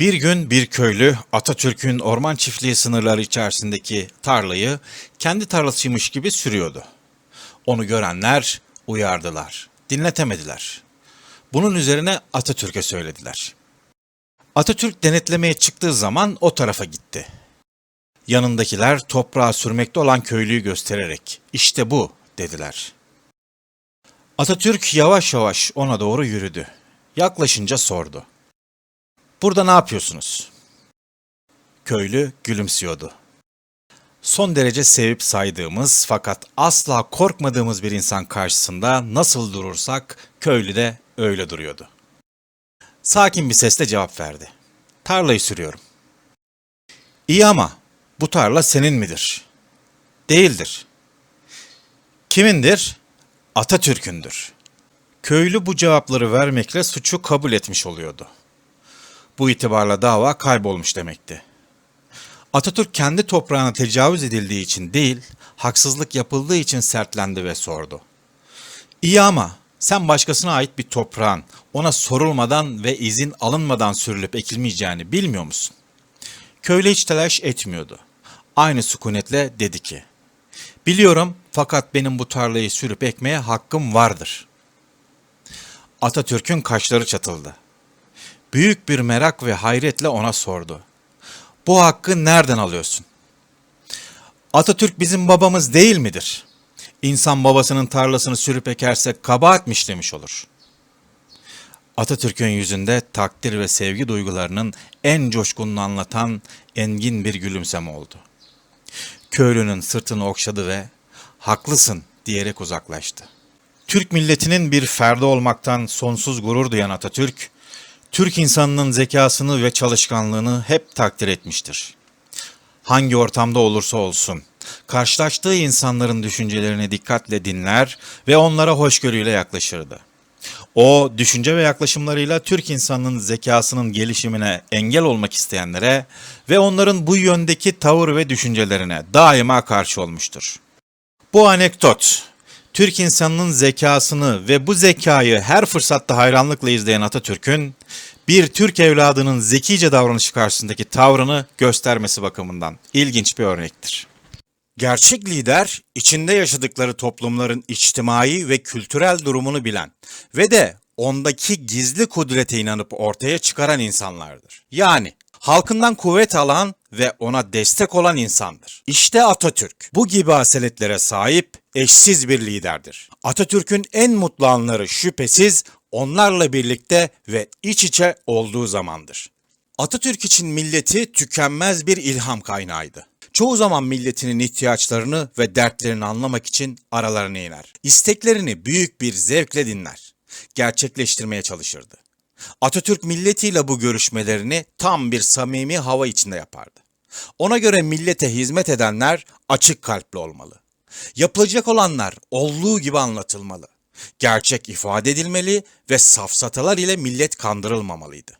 Bir gün bir köylü Atatürk'ün orman çiftliği sınırları içerisindeki tarlayı kendi tarlasıymış gibi sürüyordu. Onu görenler uyardılar, dinletemediler. Bunun üzerine Atatürk'e söylediler. Atatürk denetlemeye çıktığı zaman o tarafa gitti. Yanındakiler toprağa sürmekte olan köylüyü göstererek işte bu dediler. Atatürk yavaş yavaş ona doğru yürüdü. Yaklaşınca sordu. Burada ne yapıyorsunuz? Köylü gülümsüyordu. Son derece sevip saydığımız fakat asla korkmadığımız bir insan karşısında nasıl durursak köylü de öyle duruyordu. Sakin bir sesle cevap verdi. Tarlayı sürüyorum. İyi ama bu tarla senin midir? Değildir. Kimindir? Atatürk'ündür. Köylü bu cevapları vermekle suçu kabul etmiş oluyordu. Bu itibarla dava kaybolmuş demekti. Atatürk kendi toprağına tecavüz edildiği için değil, haksızlık yapıldığı için sertlendi ve sordu. İyi ama sen başkasına ait bir toprağın ona sorulmadan ve izin alınmadan sürülüp ekilmeyeceğini bilmiyor musun? Köylü hiç telaş etmiyordu. Aynı sükunetle dedi ki, Biliyorum fakat benim bu tarlayı sürüp ekmeye hakkım vardır. Atatürk'ün kaşları çatıldı. Büyük bir merak ve hayretle ona sordu. Bu hakkı nereden alıyorsun? Atatürk bizim babamız değil midir? İnsan babasının tarlasını sürüp ekerse kabahatmiş demiş olur. Atatürk'ün yüzünde takdir ve sevgi duygularının en coşkununu anlatan engin bir gülümseme oldu. Köylünün sırtını okşadı ve haklısın diyerek uzaklaştı. Türk milletinin bir ferdi olmaktan sonsuz gurur duyan Atatürk, Türk insanının zekasını ve çalışkanlığını hep takdir etmiştir. Hangi ortamda olursa olsun, karşılaştığı insanların düşüncelerini dikkatle dinler ve onlara hoşgörüyle yaklaşırdı. O, düşünce ve yaklaşımlarıyla Türk insanının zekasının gelişimine engel olmak isteyenlere ve onların bu yöndeki tavır ve düşüncelerine daima karşı olmuştur. Bu anekdot, Türk insanının zekasını ve bu zekayı her fırsatta hayranlıkla izleyen Atatürk'ün bir Türk evladının zekice davranışı karşısındaki tavrını göstermesi bakımından ilginç bir örnektir. Gerçek lider, içinde yaşadıkları toplumların içtimai ve kültürel durumunu bilen ve de ondaki gizli kudrete inanıp ortaya çıkaran insanlardır. Yani halkından kuvvet alan ve ona destek olan insandır. İşte Atatürk bu gibi asaletlere sahip eşsiz bir liderdir. Atatürk'ün en mutlu anları şüphesiz onlarla birlikte ve iç içe olduğu zamandır. Atatürk için milleti tükenmez bir ilham kaynağıydı. Çoğu zaman milletinin ihtiyaçlarını ve dertlerini anlamak için aralarına iner. İsteklerini büyük bir zevkle dinler. Gerçekleştirmeye çalışırdı. Atatürk milletiyle bu görüşmelerini tam bir samimi hava içinde yapardı. Ona göre millete hizmet edenler açık kalpli olmalı. Yapılacak olanlar olduğu gibi anlatılmalı. Gerçek ifade edilmeli ve safsatalar ile millet kandırılmamalıydı.